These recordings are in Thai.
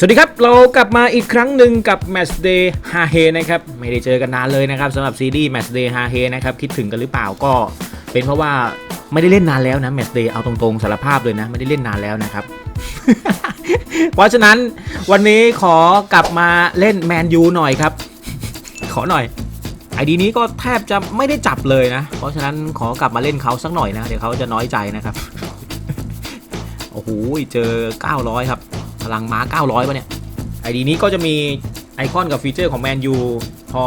สวัสดีครับ เรากลับมาอีกครั้งหนึ่งกับ Match Day ฮาเฮนะครับ ไม่ได้เจอกันนานเลยนะครับสำหรับซีรีส์ Match Day ฮาเฮนะครับ คิดถึงกันหรือเปล่าก็ เป็นเพราะว่าไม่ได้เล่นนานแล้วนะ Match Day เอาตรงๆสารภาพเลยนะ ไม่ได้เล่นนานแล้วนะครับ เพราะฉะนั้นวันนี้ขอกลับมาเล่นแมนยูหน่อยครับ ขอหน่อยไอดีนี้ก็แทบจะไม่ได้จับเลยนะ เพราะฉะนั้นขอกลับมาเล่นเขาสักหน่อยนะ เดี๋ยวเขาจะน้อยใจนะครับ โอ้โหเจอ 900 ครับ ลังม้า 900ป่ะเนี่ย ไอดีนี้ก็จะมีไอคอนกับฟีเจอร์ของแมนยูพอ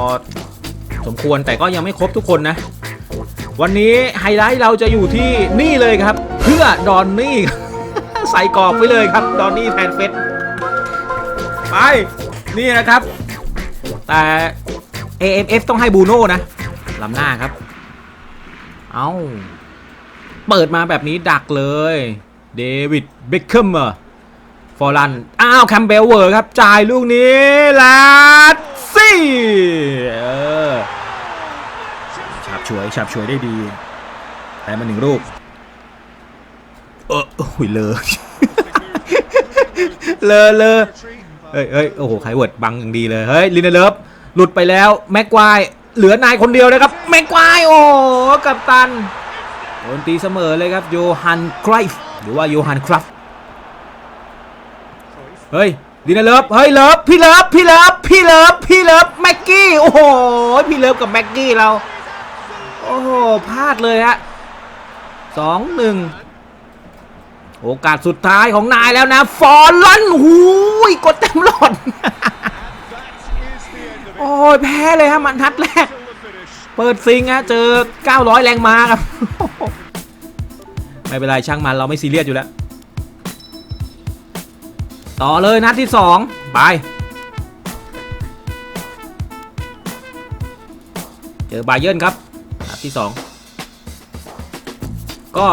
สมควรแต่ก็ยังไม่ครบทุกคนนะ วันนี้ไฮไลท์เราจะอยู่ที่นี่เลยครับ เพื่อดอนนี่ ใส่กรอบไปเลยครับ ดอนนี่แทนเฟสไป นี่นะครับ แต่ AMF ต้องให้บูโน่นะลำหน้าครับ เอาเปิดมาแบบนี้ดักเลย เดวิดเบคแฮมอะ ฟอร์ลัน อ้าวแคมเบลเวอร์ครับ จ่ายลูกนี้ลาดซี่เออฉับฉวยฉับฉวยได้ดีแต่มาหนึ่งลูกเออโอ้ยเลอเลอเลอเฮ้ยเฮ้ยโอ้โหไคเวิร์ดบังอย่างดีเลย เฮ้ย ลินเดเลฟหลุดไปแล้ว แม็กควาย เหลือนายคนเดียวนะครับ แม็กควาย โอ้กับตันโดนตีเสมอเลยครับ โยฮันไครายฟหรือว่าโยฮันครัฟ เฮ้ยดินาเลิฟเฮ้ยเลิฟพี่เลิฟพี่เลิฟพี่เลิฟพี่เลิฟแม็กกี้โอ้โหพี่เลิฟกับแม็กกี้เราโอ้โหพลาดเลยฮะสองหนึ่งโอกาสสุดท้ายของนายแล้วนะ ฟอร์ลันหูยกดเต็มหลอดโอ้ยแพ้เลยฮะมันทัดแรก เปิดซิงฮะเจอ 900 แรงมาครับ ไม่เป็นไรช่างมันเราไม่ซีเรียสอยู่แล้ว ต่อเลยนัดที่สองไป เจอบาเยิร์นครับนัดที่สองก็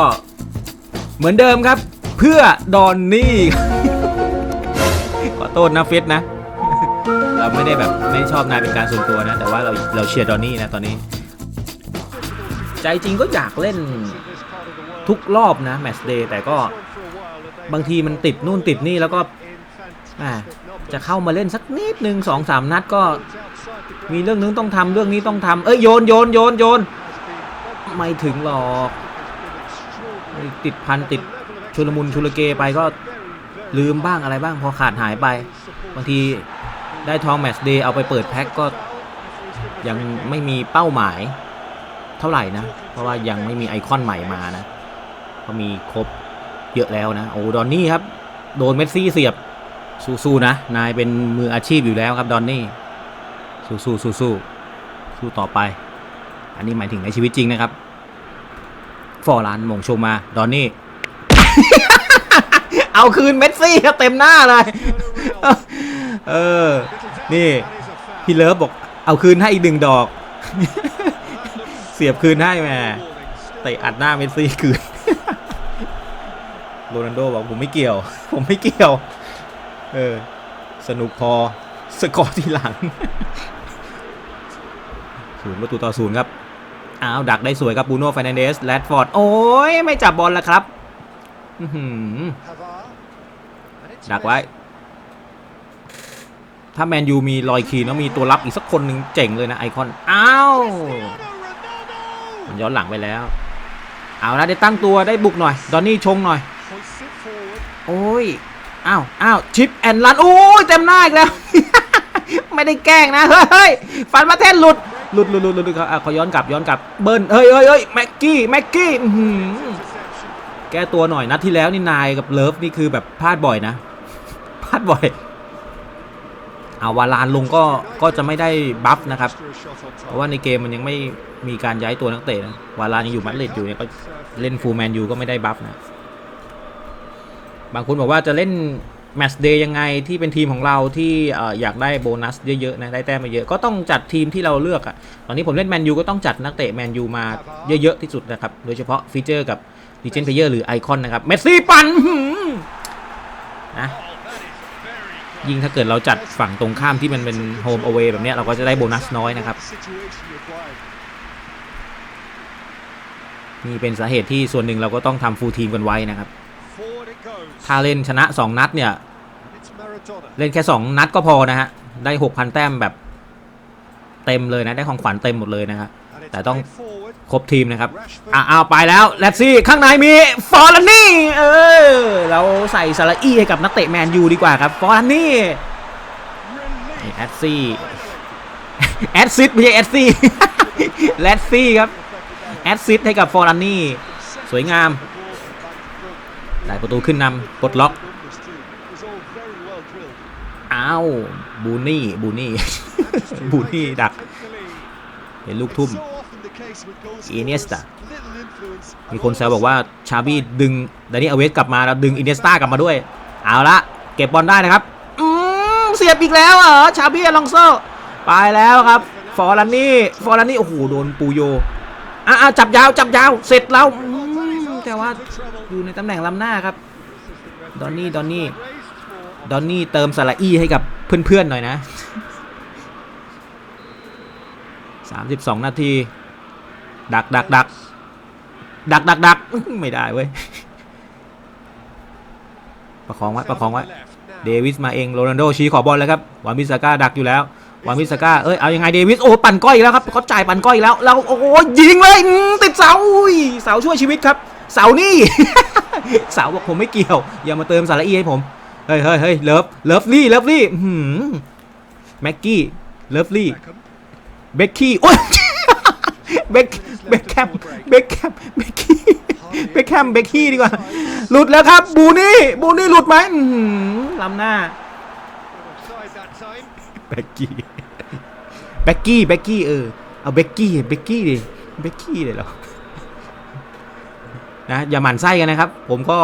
เหมือนเดิมครับ เพื่อดอนนี่ขอโทษนะเฟสนะ เราไม่ได้แบบไม่ชอบนายเป็นการส่วนตัวนะ แต่ว่าเราเราเชียร์ดอนนี่นะตอนนี้ ใจจริงก็อยากเล่นทุกรอบนะแมตช์เดย์แต่ก็บางทีมันติดนู่นติดนี่แล้วก็ จะเข้ามาเล่นสักนิดหนึ่งสองสามนัดก็ มีเรื่องนึงต้องทำเรื่องนี้ต้องทำเอ้ยโยนโยนโยนโยนไม่ถึงหรอกติดพันติดชุลมุนชุลเกไปก็ลืมบ้างอะไรบ้างพอขาดหายไป บางทีได้ทองแมตช์เดย์เอาไปเปิดแพ็กก็ยังไม่มีเป้าหมายเท่าไหร่นะ เพราะว่ายังไม่มีไอคอนใหม่มานะ ก็มีครบเยอะแล้วนะ โอ้ดอนนี่ครับ โดนเมสซี่เสียบ สู้ๆนะ นายเป็นมืออาชีพอยู่แล้วครับดอนนี่ สู้ๆสู้ๆสู้ต่อไป อันนี้หมายถึงในชีวิตจริงนะครับ ฟอร์ลานมงชงมา ดอนนี่ เอาคืนเมสซี่เต็มหน้าเลย เออ นี่ พี่เลิฟบอก เอาคืนให้อีกหนึ่งดอก เสียบคืนให้แม่เตะอัดหน้าเมสซี่คืนโรนัลโดบอกผมไม่เกี่ยว ผมไม่เกี่ยว เออ สนุกพอ สกอร์ทีหลังศูนย์ประตูต่อศูนย์ครับ อ้าว ดักได้สวยครับบูโน่ฟ r นนเดสแรดฟอร์ด โอ้ย ไม่จับบอลแล้วครับดักไว้ ถ้าแมนยูมีลอยคีนแล้วมีตัวรับอีกสักคนหนึ่งเจ๋งเลยนะไอคอน อ้าวมันย้อนหลังไปแล้ว เอาละได้ตั้งตัวได้บุกหน่อย ดอนนี่ชงหน่อย โอ้ย อ้าวอ้าวชิปแอนลันโอ้ยเต็มหน้าอีกแล้ว ไม่ได้แกล้งนะเฮ้ยเฮ้ยฟันมาเทนหลุด หลุดหลุดหลุดหลุดเขาอะเขาย้อนกลับย้อนกลับเบิ้ลเฮ้ยเฮ้ยเฮ้ยแม็กกี้แม็กกี้แก้ตัวหน่อยนัดที่แล้วนี่นายกับเลิฟนี่คือแบบพลาดบ่อยนะพลาดบ่อยเอาวาลานลงก็ก็จะไม่ได้บัฟนะครับ เพราะว่าในเกมมันยังไม่มีการย้ายตัวนักเตะนะวาลานยังอยู่มัดริดอยู่เนี่ยก็เล่นฟูลแมนยูก็ไม่ได้บัฟนะ บางคนบอกว่าจะเล่นแมตช์เดย์ยังไงที่เป็นทีมของเราที่อยากได้โบนัสเยอะๆนะได้แต้มมาเยอะก็ต้องจัดทีมที่เราเลือกอะตอนนี้ผมเล่นแมนยูก็ต้องจัดนักเตะแมนยูมาเยอะๆที่สุดนะครับโดยเฉพาะฟีเจอร์กับดีเจนเพเยอร์หรือไอคอนนะครับเมสซี่ปั่นนะยิ่งถ้าเกิดเราจัดฝั่งตรงข้ามที่มันเป็นโฮมเอา a y แบบเนี้ยเราก็จะได้โบนัสน้อยนะครับนี่เป็นสาเหตุที่ส่วนหนึ่งเราก็ต้องทำฟูลทีมกันไว้นะครับ ถ้าเล่นชนะ 2 นัดเนี่ย เล่นแค่ 2 นัดก็พอนะฮะ ได้ 6,000 แต้มแบบเต็มเลยนะ ได้ของขวัญเต็มหมดเลยนะครับ แต่ต้องครบทีมนะครับ อะเอาไปแล้วแลตซี่ข้างในมีฟอร์ลานี่ เออ เราใส่สาระอี้ให้กับนักเตะแมนยูดีกว่าครับ ฟอร์ลานี่แอดซี่แอดซิดไม่ใช่แอดซี่แลตซี่ครับ แอดซิดให้กับฟอร์ลานี่ สวยงาม ได้ประตูขึ้นนำปลดล็อกอ้าวบูนี่บูนี่บูนี่ดักเห็นลูกทุ่มอินเนสตามีคนแซวบอกว่าชาบี้ดึงดานี่อเวสกลับมาแล้วดึงอินเนสตากลับมาด้วย เอาละเก็บบอลได้นะครับอืมเสียบอีกแล้วเหรอชาบี้อลองโซไปแล้วครับ ฟอร์ลานี่ฟอร์ลานี่โอ้โหโดนปูโยอะจับยาวจับยาวเสร็จแล้ว แต่ว่าอยู่ในตำแหน่งล้ำหน้าครับ ดอนนี่ ดอนนี่ ดอนนี่เติมสาระอี้ให้กับเพื่อนๆหน่อยนะ 32 นาที ดักดักดักดักดักดักไม่ได้เว้ย ประคองไว้ ประคองไว้ เดวิสมาเอง โรนัลโดชี้ขอบอลแล้วครับ วานมิสก้าดักอยู่แล้ววานมิสก้า เอ้ย เอายังไงเดวิส โอ้ ปั่นก้อยอีกแล้วครับเขาจ่ายปั่นก้อยอีกแล้วแล้วโอ้ยิงเลย ติดเสาอุ้ยเสาช่วยชีวิตครับ เสานี่ เสาบอกผมไม่เกี่ยว อย่ามาเติมสาระอีให้ผม เฮ้ยเฮ้ยเฮ้ยเลิฟเลิฟลี่เลิฟลี่หือแม็กกี้เลิฟลี่เบคกี้โอ้ยเบคเบคแคมเบคแคมเบคกี้เบคแคมเบคกี้ดีกว่า หลุดแล้วครับ บูนี่ บูนี่หลุดไหมล้ำหน้าเบกกี้เบกกี้เบกกี้เออ เอาเบกกี้เบกกี้ดิเบกกี้เลยเหรอ นะอย่าหมั่นไส้กันนะครับ ผมก็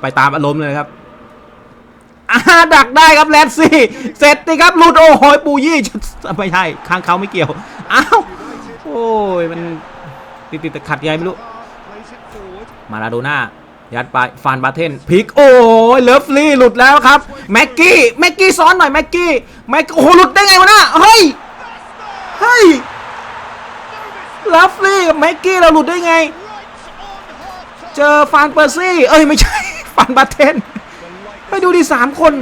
ไปตามอารมณ์เลยครับดักได้ครับแลนซี่ เสร็จสิครับหลุดโอ้โหปูยี่ไม่ใช่ข้างเขาไม่เกี่ยว อ้าว โอ้ย มันติดติดขัดยังไงไม่รู้ มาลาโดน่ายัดไปฟานบาเทนพิก โอ้ยเลิฟลี่หลุดแล้วครับ แม็กกี้ แม็กกี้ซ้อนหน่อย แม็กกี้ แม็กโอ้โหหลุดได้ไงวะน่ะเฮ้ย เฮ้ยเลิฟลี่กับแม็กกี้เราหลุดได้ไง เจอฟานเปอร์ซี่ เอ้ยไม่ใช่ ฟานบาเทนไปดูดิสามคน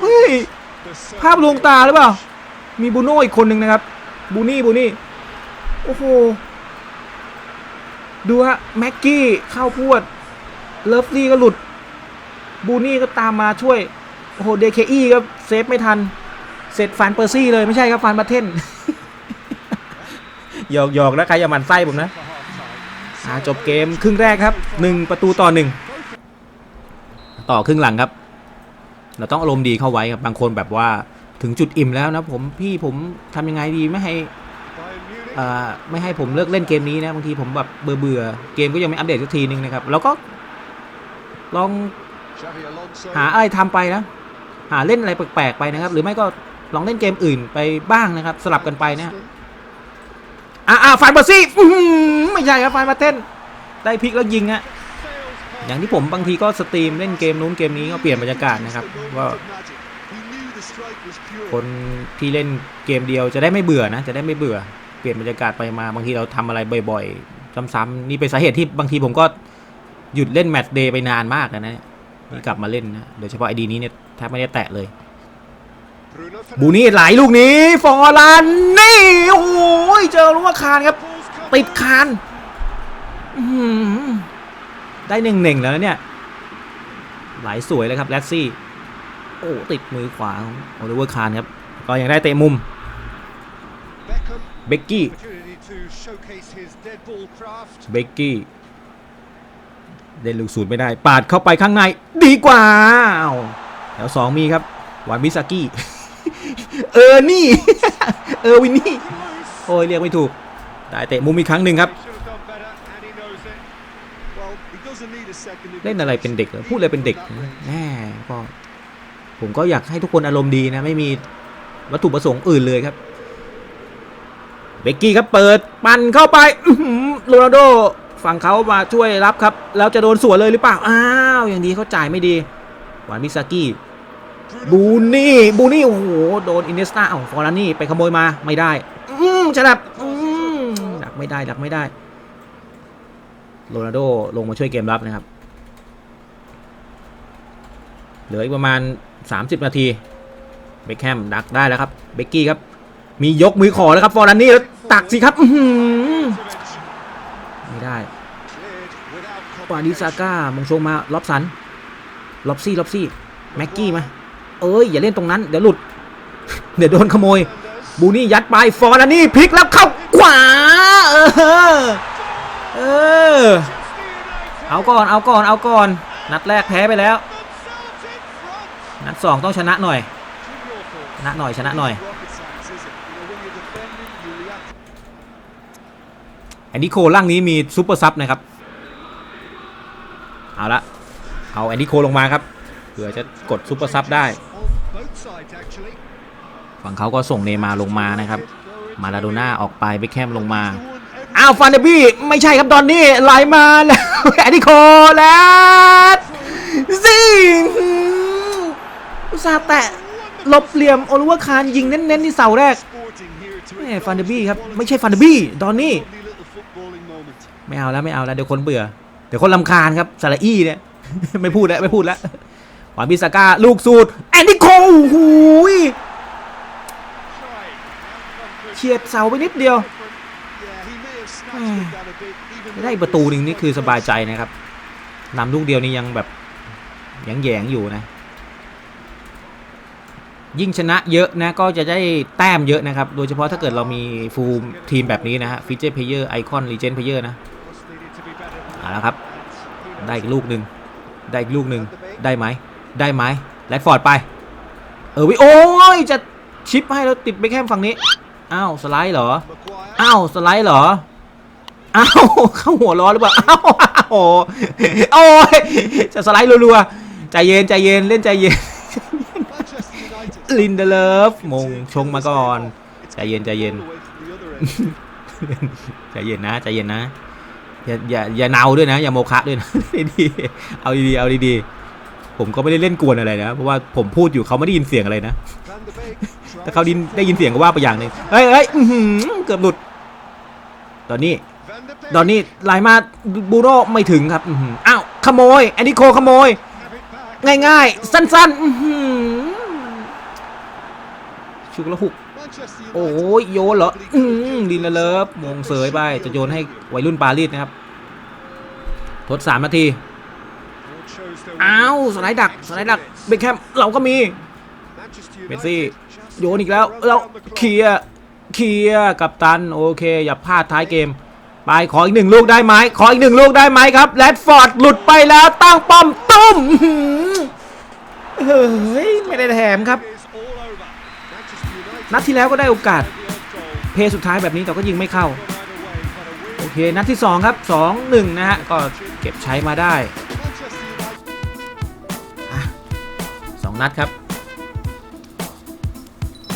เฮ้ย ภาพลวงตาหรือเปล่า มีบูโน่อีกคนหนึ่งนะครับ บูนี่ บูนี่ โอ้โห ดูฮะ แม็กกี้ เข้าพวด เลิฟลี่ก็หลุด บูนี่ก็ตามมาช่วย โอ้โห เดเคอีก็เซฟไม่ทัน เสร็จฟานเปอร์ซี่เลยไม่ใช่ครับฟานบัตเทนหยอกหยอกนะใครอย่ามันไส้ผมนะ จบเกมครึ่งแรกครับหนึ่งประตูต่อหนึ่งต่อครึ่งหลังครับ เราต้องอารมณ์ดีเข้าไว้ครับบางคนแบบว่าถึงจุดอิ่มแล้วนะผมพี่ผมทำยังไงดีไม่ให้อ่ไม่ให้ผมเลิกเล่นเกมนี้นะบางทีผมแบบเบื่อเบื่อเกมก็ยังไม่อัปเดตสักทีนึงนะครับ แล้วก็ลองหาอะไรทำไปนะหาเล่นอะไรแปลกๆไปนะครับ หรือไม่ก็ลองเล่นเกมอื่นไปบ้างนะครับ สลับกันไปนะ อ่าอ่าฟานบอซี่ไม่ใช่ครับฟานมาเต้นได้พลิกแล้วยิงฮะอย่างที่ผมบางทีก็สตรีมเล่นเกมนู้นเกมนี้ก็เปลี่ยนบรรยากาศนะครับว่าคนที่เล่นเกมเดียวจะได้ไม่เบื่อนะ จะได้ไม่เบื่อเปลี่ยนบรรยากาศไปมาบางทีเราทำอะไรบ่อยๆซ้ำๆนี่เป็นสาเหตุที่บางทีผมก็หยุดเล่นแมตช์เดย์ไปนานมากนะเนี่ยนี่กลับมาเล่นนะโดยเฉพาะไอดีนี้เนี่ยแทบไม่ได้แตะเลย บูนี่ไหลลูกนี้ฟอร์ลานนี่โอ้ยเจอลูกคานครับ ติดคานได้หนึ่งหนึ่งแล้วเนี่ย ไหลสวยเลยครับแลกซี่ โอ้ติดมือขวาของโอลิเวอร์คานครับ ก็ยังได้เตะมุมเบกกี้เบกกี้เล่นลูกสูตรไม่ได้ ปาดเข้าไปข้างใน ดีกว่าอ้วแถวสองมีครับวานมิซากิ เออนี่ เออวินนี่ โอ้ยเรียกไม่ถูก ได้เตะมุมอีกครั้งหนึ่งครับ เล่นอะไรเป็นเด็กเหรอพูดอะไรเป็นเด็กแหมก็ผมก็อยากให้ทุกคนอารมณ์ดีนะ ไม่มีวัตถุประสงค์อื่นเลยครับ เบกกี้ครับเปิด ปั่นเข้าไปอื้อหือโรนัลโดฝั่งเขามาช่วยรับครับ แล้วจะโดนสวนเลยหรือเปล่า อ้าว อย่างดีเขาจ่ายไม่ดี หวานมิซากิ บูนี่บูนี่โอ้โหโดนอินเนสตาเอ้าฟอร์ลานี่ไปขโมยมาไม่ได้อืมฉลับอืมดักไม่ได้ดักไม่ได้โรนัลโดลงมาช่วยเกมรับนะครับ เหลืออีกประมาณ 30 นาทีเบคแฮมดักได้แล้วครับเบกกี้ครับ มียกมือขอแล้วครับฟอร์นันนี่แล้วตักสิครับอื้อหือไม่ได้ปาดิซาก้ามงชงมาล็อบสันล็อบซี่ล็อบซี่แม็กกี้มา เอ้ยอย่าเล่นตรงนั้นเดี๋ยวหลุด เดี๋ยวโดนขโมย บูนี่ยัดไปฟอร์นันนี่พลิกแล้วเข้าขวาเออเออเอาก่อนเอาก่อนเอาก่อน นัดแรกแพ้ไปแล้ว นัดสองต้องชนะหน่อยชนะหน่อยชนะหน่อย rocket science, is it? You know, when you're defending, you react แอนดี้โคล่างนี้มีซูเปอร์ซับนะครับ เอาละเอาแอนดี้โคลงมาครับเผื่อจะกดซูเปอร์ซับได้ ฝั่งเขาก็ส่งเนย์มาร์ลงมานะครับ มาลาโดน่าออกไปเบคแฮมลงมา You want every อ้าวฟันเดอร์บี้ไม่ใช่ครับตอนนี้ไหลมาแล้วแอนดี้โคแล้วซิงอุตส่าห์แตะหลบเหลี่ยมโอลิเวอร์คานยิงเน้นๆที่เสาแรก sporting here to แหมฟันเดอร์บี้ครับไม่ใช่ฟันเดอร์บี้ตอนนี้ lovely little footballing moment. ไม่เอาแล้วไม่เอาแล้วเดี๋ยวคนเบื่อ เดี๋ยวคนลำคาญครับซาลาอี้เนี่ยไม่พูดแล้วไม่พูดแล้ว หวานบิสก้าลูกสูตรแอนดี้โคโอ้โหูย Try. เฉียดเสาไปนิดเดียว Yeah, he may have snatched it down a bit. Even ได้ though ประตูหนึ่งนี่คือสบายใจนะครับนำลูกเดียวนี่ยังแบบยังแยงๆอยู่นะ ยิ่งชนะเยอะนะก็จะได้แต้มเยอะนะครับ โดยเฉพาะถ้าเกิดเรามีฟูลทีมแบบนี้นะฮะฟิเจอร์เพเยอร์ไอคอนลีเจนเพเยอร์นะ was needed to be better. เอาละครับ ได้อีกลูกหนึ่งได้อีกลูกหนึ่งได้ไหม ได้ไหมแรดฟอร์ดไป เออวิโอ้ยจะชิปให้แล้วติดไปแค่ฝั่งนี้ อ้าวสไลด์เหรอ อ้าวสไลด์เหรอ อ้าวเข้าหัวร้อนหรือเปล่า อ้าวโอ้โอ้ยจะสไลด์รัวๆ ใจเย็นใจเย็นเล่นใจเย็น ลินเดเลฟมงชงมาก่อน ใจเย็นใจเย็น ใจเย็นนะใจเย็นนะ อย่าอย่าอย่าเนาด้วยนะ อย่าโมคะด้วยนะดีเอาดีๆเอาดีๆ ผมก็ไม่ได้เล่นกวนอะไรนะเพราะว่าผมพูดอยู่เขาไม่ได้ยินเสียงอะไรนะถ้าเขาดินได้ยินเสียงก็ว่าไปอย่างหนึ่งเฮ้ยเฮ้ยเกือบหลุด ตอนนี้ ตอนนี้ไหลมาบูโน่ไม่ถึงครับอ้าวขโมยแอนดิโคขโมย ง่ายๆ สั้นๆชุกละหุกโอ้ยโยนเหรออืมดินละเลิฟมงเสยไป จะโยนให้วัยรุ่นปารีสนะครับ ทดสามนาที อ้าวสไลด์ดักสไลด์ดักเบคแฮมเราก็มีเมสซี่โยนอีกแล้วเราเคลียร์เคลียร์กับตันโอเค อย่าพลาดท้ายเกม ไปขออีกหนึ่งลูกได้ไหมขออีกหนึ่งลูกได้ไหมครับแรดฟอร์ดหลุดไปแล้วตั้งป้อมตุ้มเฮ้ยไม่ได้แถมครับ นัดที่แล้วก็ได้โอกาส เพย์สุดท้ายแบบนี้แต่ก็ยิงไม่เข้า โอเค นัดที่ 2 ครับ 2 1 นะฮะ ก็เก็บใช้มาได้ 2 นัดครับ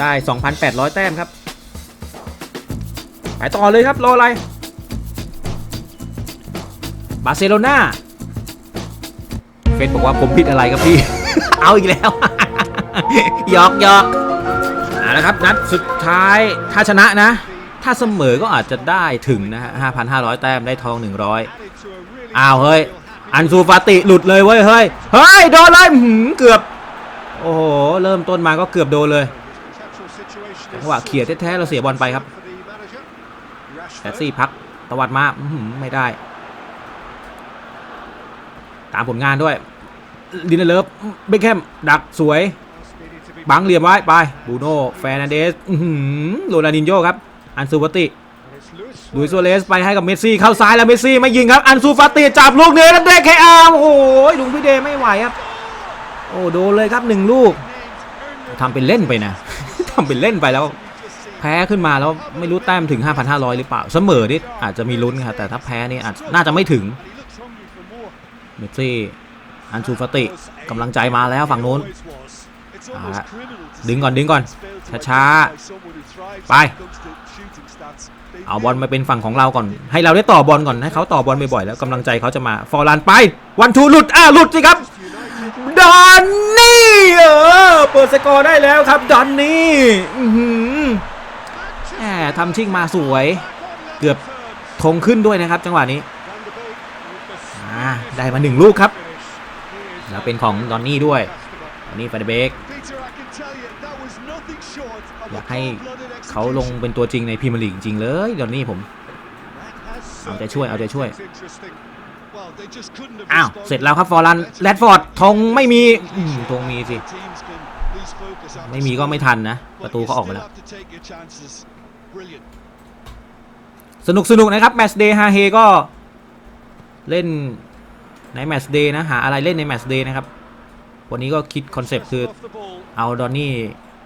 ได้ 2,800 แต้มครับ ไปต่อเลยครับรออะไร บาร์เซโลนาเฟซบอกว่าผมผิดอะไรครับพี่ เอาอีกแล้วหยอกหยอกเอาละครับนัดสุดท้ายถ้าชนะนะ ถ้าเสมอก็อาจจะได้ถึงนะฮะ 5,500 แต้มได้ทอง 100อ้าวเฮ้ยอันซูฟาติหลุดเลยเว้ยเฮ้ย เฮ้ย โดนเลยเกือบ โอ้โห เริ่มต้นมาก็เกือบโดนเลยจังหวะเขี่ยแท้ๆเราเสียบอลไปครับแท็ Rashford. ซี่พักตวัดมาไม่ได้ ตามผลงานด้วยลินเดเลฟเบคแฮมดักสวย บังเหลี่ยมไว้ ไปบูโน่แฟร์นันเดสโรนัลดินโญ่ครับ อันซูฟาติลุย Suarez. ซัวเรสไปให้กับเมสซี่ เข้าซ้ายแล้วเมสซี่ไม่ยิงครับ อันซูฟาติจับลูกนี้แล้วเดคอาร์โอ้โหลุงพี่เดไม่ไหวครับ โอ้โดนเลยครับหนึ่งลูกทำเป็นเล่นไปนะ ทำเป็นเล่นไปแล้ว แพ้ขึ้นมาแล้วไม่รู้แต้มถึง 5,500 หรือเปล่า เสมอนี่อาจจะมีลุ้นครับแต่ถ้าแพ้นี่อาจน่าจะไม่ถึงเมสซี่อันซูฟติกำลังใจมาแล้วฝั่งนู้นดึงก่อนดึงก่อนช้า identify someone who thrives ไปเอาบอลมาเป็นฝั่งของเราก่อน ให้เราได้ต่อบอลก่อนให้เขาต่อบอลบ่อยๆแล้วกำลังใจเขาจะมาฟอร์ลันไป วันทูหลุดอ่าหลุดสิครับ ดอนนี่เออเปิดสกอร์ได้แล้วครับดอนนี่แหมทำชิ่งมาสวย เกือบธงขึ้นด้วยนะครับ จังหวะนี้ได้มาหนึ่งลูกครับ แล้วเป็นของดอนนี่ด้วย customer. อันนี้ฟาเดเบกอยากให้เขาลงเป็นตัวจริงในพรีเมียร์ลีกจริงเลยดี๋ยวนี้ผม เอาใจช่วยเอาใจช่วย อ้าว responded เสร็จแล้วครับฟอร์ลันแรดฟอร์ดธงไม่มีอืมธงมีสิ Teams can lose focus after ไม่มีก็ไม่ทันนะ scoring, ประ but ตู you เขาออกมา still แล้ว have to take your chances. Brilliant. สนุกสนุกนะครับ แมตช์เดย์ฮาเฮก็เล่นในแมตช์เดย์นะ หาอะไรเล่นในแมตช์เดย์นะครับ วันนี้ก็คิดคอนเซปต์คือ Off the ball. เอาดอนนี่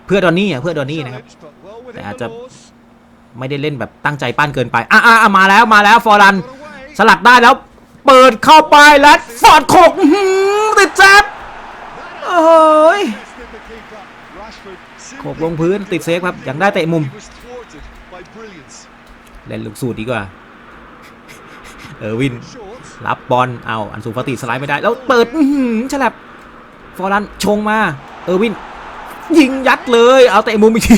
เพื่อดอนนี่อะเพื่อดอนนี่นะครับ Challenge, but well within แต่อาจ the จะ laws. ไม่ได้เล่นแบบตั้งใจปั้นเกินไป อะอะอะมาแล้วมาแล้วฟอร์รัน Got away. สลัดได้แล้ว เปิดเข้าไปแล้วฟอร์ดโขกติดแจ็บโอ้ยโขกลงพื้นติดเซฟครับอยากได้เตะมุม เล่นลูกสูตรดีกว่า เออร์วิน รับบอลเอาอันสูฟาติสไลด์ไม่ได้ แล้วเปิดหือฉลับฟอร์ลันชงมา เออร์วิน ยิงยัดเลย เอาเตะมุมอีกที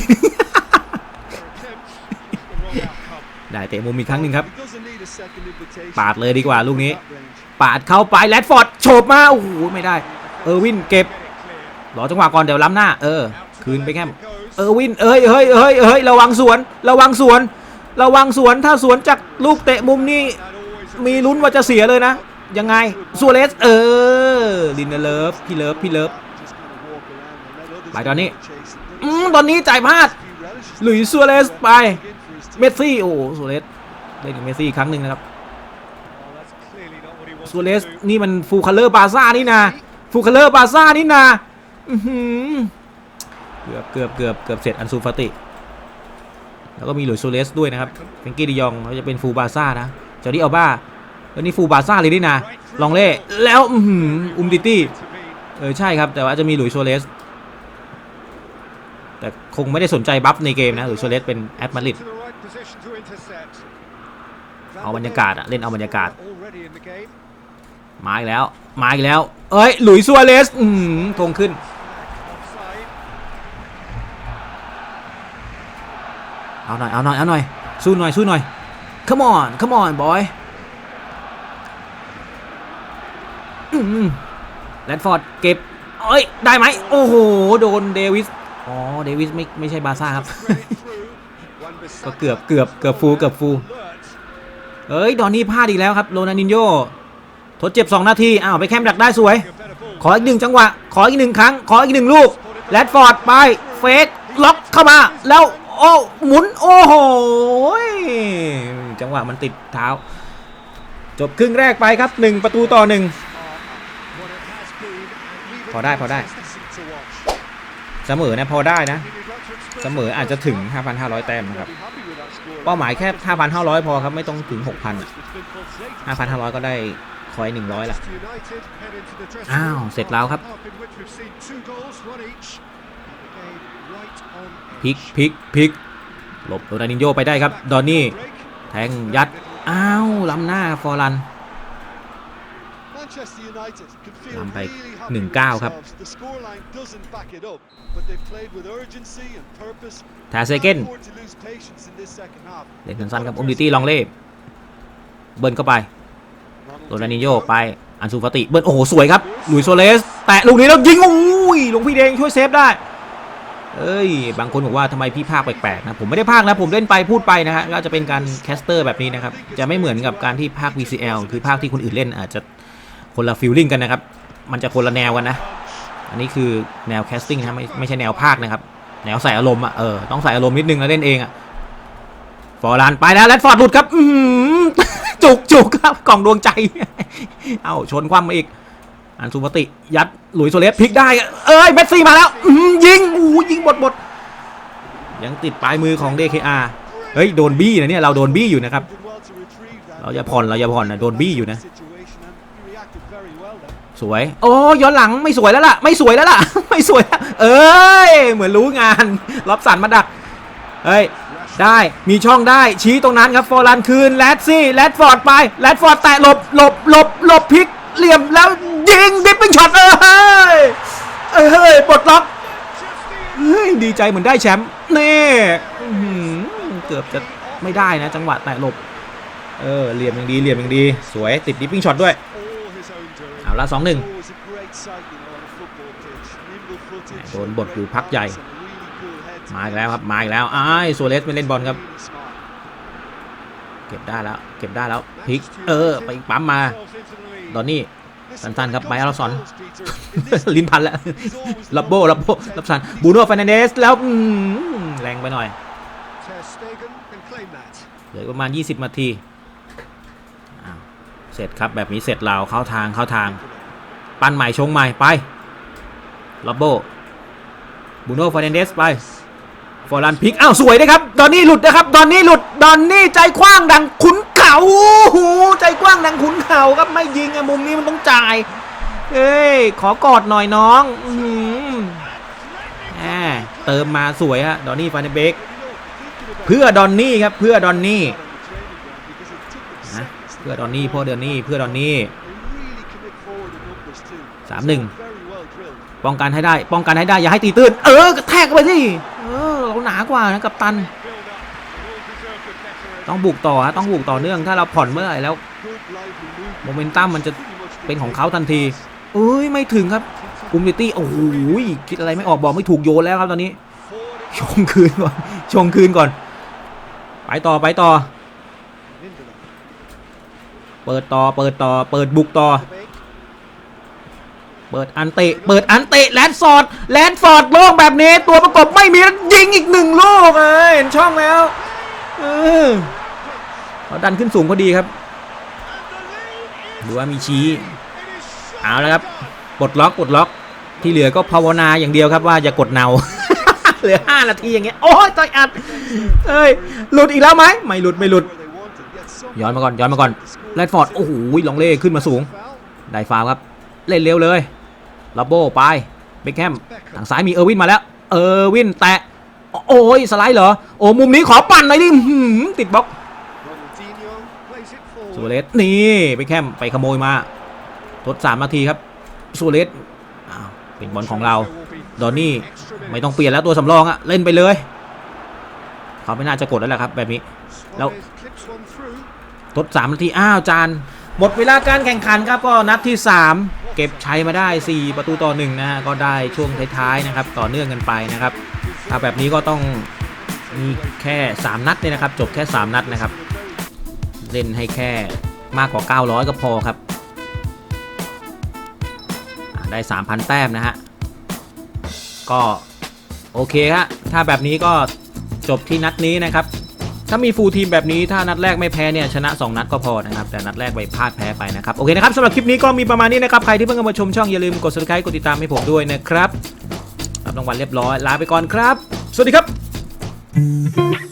ได้เตะมุมอีกครั้งหนึ่งครับ He doesn't need a second invitation ปาดเลยดีกว่าลูกนี้ at that range. ปาดเข้าไปแรดฟอร์ดโฉบมา โอ้โห ไม่ได้ เออร์วินเก็บ รอจังหวะก่อนเดี๋ยวล้ำหน้า เออ คืนไปแค่เออร์วิน เอ้ยเฮ้ยเฮ้ยเฮ้ย ระวังสวน ระวังสวน ระวังสวน ถ้าสวนจากลูกเตะมุมนี่ That always มีลุ้นว่าจะเสียเลยนะ ยังไงซัวเรส เออ ลินเดเลิฟ พี่เลิฟ พี่เลิฟ just gonna walk around and let others ไปตอนนี้ chase it. อืมตอนนี้จ่ายพลาด He relishes หลุยส์ซัวเรสไป เมสซี่โอ้โซเรสเล่นกับเมสซี่อีกครั้งหนึ่งนะครับ Well, that's clearly not what he wanted ซัวเรสนี่มันฟูคัลเลอร์บาซ่านี่นาฟูคัลเลอร์บาซ่านี่นาอื้อหือเกือบเกือบเกือบเกือบเสร็จอันซูฟาติ แล้วก็มีหลุยส์ซัวเรสด้วยนะครับเฟงกี้ดิยองเขาจะเป็นฟูบาซ่านะจอร์ดี้อัลบ้าแล้วนี่ฟูบาซ่าเลยนี่นาลองเล่แล้วอุมติตี้เออใช่ครับ แต่ว่าจะมีหลุยส์โซเลสแต่คงไม่ได้สนใจบัฟในเกมนะหลุยส์โซเลสเป็นแอดมาดริด เอาบรรยากาศอะเล่นเอาบรรยากาศ Already in the game. มาอีกแล้ว มาอีกแล้ว เอ้ย หลุยส์ซัวเรสอืมทงขึ้น Offside. เอาหน่อย เอาหน่อย เอาหน่อย สู้หน่อย สู้หน่อย come on come on boy อืมแรดฟอร์ดเก็บ เอ้ย ได้ไหม โอ้โห โดนเดวิส อ๋อ เดวิสไม่ไม่ใช่บาซ่าครับ ก็เกือบเกือบเกือบฟูเกือบฟูเอ้ยดอนนี่พลาดอีกแล้วครับโรนัลดินโญ่ทดเจ็บ 2 นาทีอ้าวไปแคมดักได้สวย ขออีกหนึ่งจังหวะ ขออีกหนึ่งครั้ง ขออีกหนึ่งลูกแรดฟอร์ดไปเฟกล็อกเข้ามา แล้วโอ้หมุนโอ้โหจังหวะมันติดเท้า จบครึ่งแรกไปครับ 1 ประตูต่อ1 What it has been, and leaving พอได้พอได้ เสมอนะพอได้นะ เสมออาจจะถึง 5,500 แต้มนะครับ be happy with that score. เป้าหมายแค่ 5,500 พอครับ ไม่ต้องถึง 6,000 It's been pulsating. 5,500 ก็ได้คอย 100ละ Manchester United head into the dressing อ้าว room เสร็จแล้วครับ half in which we've seen two goals, one each. The game right on พลิก edge. พลิกพลิกหลบโรนัลดินโญ่ไปได้ครับ ดอนนี่ Break. แทงยัด อ้าว ล้ำหน้าฟอร์ลัน นำไป really happy 1-9 with ครับ themselves. The scoreline doesn't back it up, but they played with urgency and purpose. แทาเซเกน Can't afford to lose patience in this second half. เล่นสั้นๆครับอุมดิตี้ลองเล่เบิร์นเข้าไปโรนัลดินโญ่ไปอันซูฟาติเบิร์นโอ้โห สวยครับหลุยส์โซเลส แตะลูกนี้แล้วยิงโอ้ยหลวงพี่แดงช่วยเซฟได้เอ้ย บางคนบอกว่าทำไมพี่ภาคแปลกๆนะ ผมไม่ได้ภาคนะ ผมเล่นไปพูดไปนะฮะก็จะเป็นการแคสเตอร์แบบนี้นะครับ จะไม่เหมือนกับการที่ภาค VCL คือภาคที่คนอื่นเล่นอาจจะ คนละฟิลลิ่งกันนะครับ มันจะคนละแนวกันนะ อันนี้คือแนวแคสติ้งนะไม่ไม่ใช่แนวภาคนะครับ แนวใส่อารมณ์อะเออต้องใส่อารมณ์นิดนึงแล้วเล่นเองอะฟอร์ลานไปแล้วแรดฟอร์ดหลุดครับอืจุกจุกครับกล่องดวงใจ เอาชนคว่ำมาอีก อันซูปติ ยัดหลุยโซเลสพลิกได้ เอ้ยเมสซี่มาแล้วยิงอู้ยิงบดบดยังติดปลายมือของ DKR เฮ้ย โดนบี้นะเนี่ย เราโดนบี้อยู่นะครับ เราอย่าผ่อนเราอย่าผ่อนนะโดนบี้อยู่นะ สวย โอ้ย้อนหลังไม่สวยแล้วล่ะ ไม่สวยแล้วล่ะ ไม่สวย เอ้ย เหมือนรู้งานล็อบสันมาดัก เฮ้ย ได้มีช่องได้ชี้ตรงนั้นครับฟอร์ลันคืนแรดซี่แรดฟอร์ดไปแรดฟอร์ดแตะหลบหลบหลบหลบพลิกเหลี่ยมแล้วยิงดิปปิ้งช็อตเอ้ยเอ้ยปลดล็อกเฮ้ยดีใจเหมือนได้แชมป์นี่เกือบจะไม่ได้นะ จังหวะแตะหลบเออเหลี่ยมอย่างดีเหลี่ยมอย่างดี สวยติดดิปปิ้งช็อตด้วย All his own doing. เอา ละสองหนึ่ง Always a great sight, you know, on a football pitch. Nimble footage. โดนบทอยู่พักใหญ่ Some really cool heads มาอีกแล้วครับ มาอีกแล้วอ้ายโซเลสไม่เล่นบอลครับ Really smart. เก็บได้แล้ว เก็บได้แล้วพลิกเออ ไปปั๊มมาดอนนี่สั้นๆครับไปอาราซอนลิ้นพันแล้วลับโบลับโบลับสันบูโน่ฟ r น a นเดสแล้วอืมแรงไปหน่อย Ter Stegen can claim that. เหลือประมาณ 20นาทีอ้าวเส ร็จครับแบบนี้เสร็จเราเข้าทางเข้าทาง ปั้นใหม่ชงใหม่ไปลับโบบูโน่ฟ r น a นเดสไปฟอร์ลันพิกอ้าวสวยนะครับดอนนี่หลุดนะครับดอนนี่หลุดดอนนี่ใจกว้างดังขุนเขาโอ้โหใจกว้างดังขุนเขาครับไม่ยิงอะมุมนี้มันต้องจ่ายเอ้ยขอกอดหน่อยน้องอือหือแหมเติมมาสวยฮะดอนนี่ฟานเบกเพื่อดอนนี่ครับเพื่อดอนนี่ เพื่อดอนนี่เพื่อดอนนี่เพื่อดอนนี่สามหนึ่งป้องกันให้ได้ ป้องกันให้ได้ อย่าให้ตีตื้น เออกระแทกไปสิเออเราหนากว่านะกับตัน ต้องบุกต่อฮะต้องบุกต่อเนื่อง ถ้าเราผ่อนเมื่อไหร่แล้วโมเมนตัมมันจะเป็นของเขาทันที เอ้ยไม่ถึงครับอุมติตี้โอ้โหคิดอะไรไม่ออกบอกไม่ถูกโยนแล้วครับตอนนี้ ชงคืนก่อน ชงคืนก่อน ไปต่อไปต่อ เปิดต่อ เปิดต่อ เปิดบุกต่อ เปิดอันเตะ เปิดอันเตะแลนด์ฟอดแลนด์ฟอดโล่งแบบนี้ ตัวประกบไม่มีแล้วยิงอีกหนึ่งลูกเอ้ยเห็นช่องแล้วเออเขาดันขึ้นสูงพอดีครับดูว่ามีชี้เอาแล้วครับปลดล็อกปลดล็อกที่เหลือก็ภาวนาอย่างเดียวครับว่าอย่ากดเนาเหลือ 5 นาทีอย่างเงี้ยโอ้ยต่อยอัดเอ้ยหลุดอีกแล้วไหมไม่หลุดไม่หลุด ย้อนมาก่อนย้อนมาก่อนแรดฟอร์ดโอ้โหลองเล่ขึ้นมาสูง ได้ฟาวครับ เล่นเร็วเลยลับโบไปเบคแฮมทางซ้ายมีเออร์วินมาแล้ว เออร์วินแตะโอ้ยสไลด์เหรอ โอ้มุมนี้ขอปั่นหน่อยดิติดบล็อกซูเรสนี่เบคแฮมไปขโมยมาทดสามนาทีครับซูเรสอ้าวเป็นบอลของเรา ดอนนี่ไม่ต้องเปลี่ยนแล้วตัวสำรองอะเล่นไปเลย เขาไม่น่าจะกดแล้วแหละครับ แบบนี้ แล้ว ทด3นาทีอ้าวจานหมดเวลาการแข่งขันครับก็นัดที่ 3 เก็บใชัยมาได้ 4 ประตูต่อ1นะฮะก็ได้ช่วงท้ายๆนะครับต่อเนื่องกันไปนะครับถ้าแบบนี้ก็ต้องมีแค่ 3 นัดเนี่ยนะครับจบแค่ 3 นัดนะครับ เล่นให้แค่มากกว่า 900 ก็พอครับ ได้ 3,000 แต้มนะฮะ ก็โอเคฮะถ้าแบบนี้ก็จบที่นัดนี้นะครับ ถ้ามีฟูลทีมแบบนี้ถ้านัดแรกไม่แพ้เนี่ยชนะ 2 นัดก็พอนะครับ แต่นัดแรกไปพลาดแพ้ไปนะครับ โอเคนะครับสำหรับคลิปนี้ก็มีประมาณนี้นะครับ ใครที่เพิ่งเข้ามาชมช่องอย่าลืมกด subscribe กดติดตามให้ผมด้วยนะครับรับรางวัลเรียบร้อยลาไปก่อนครับ สวัสดีครับ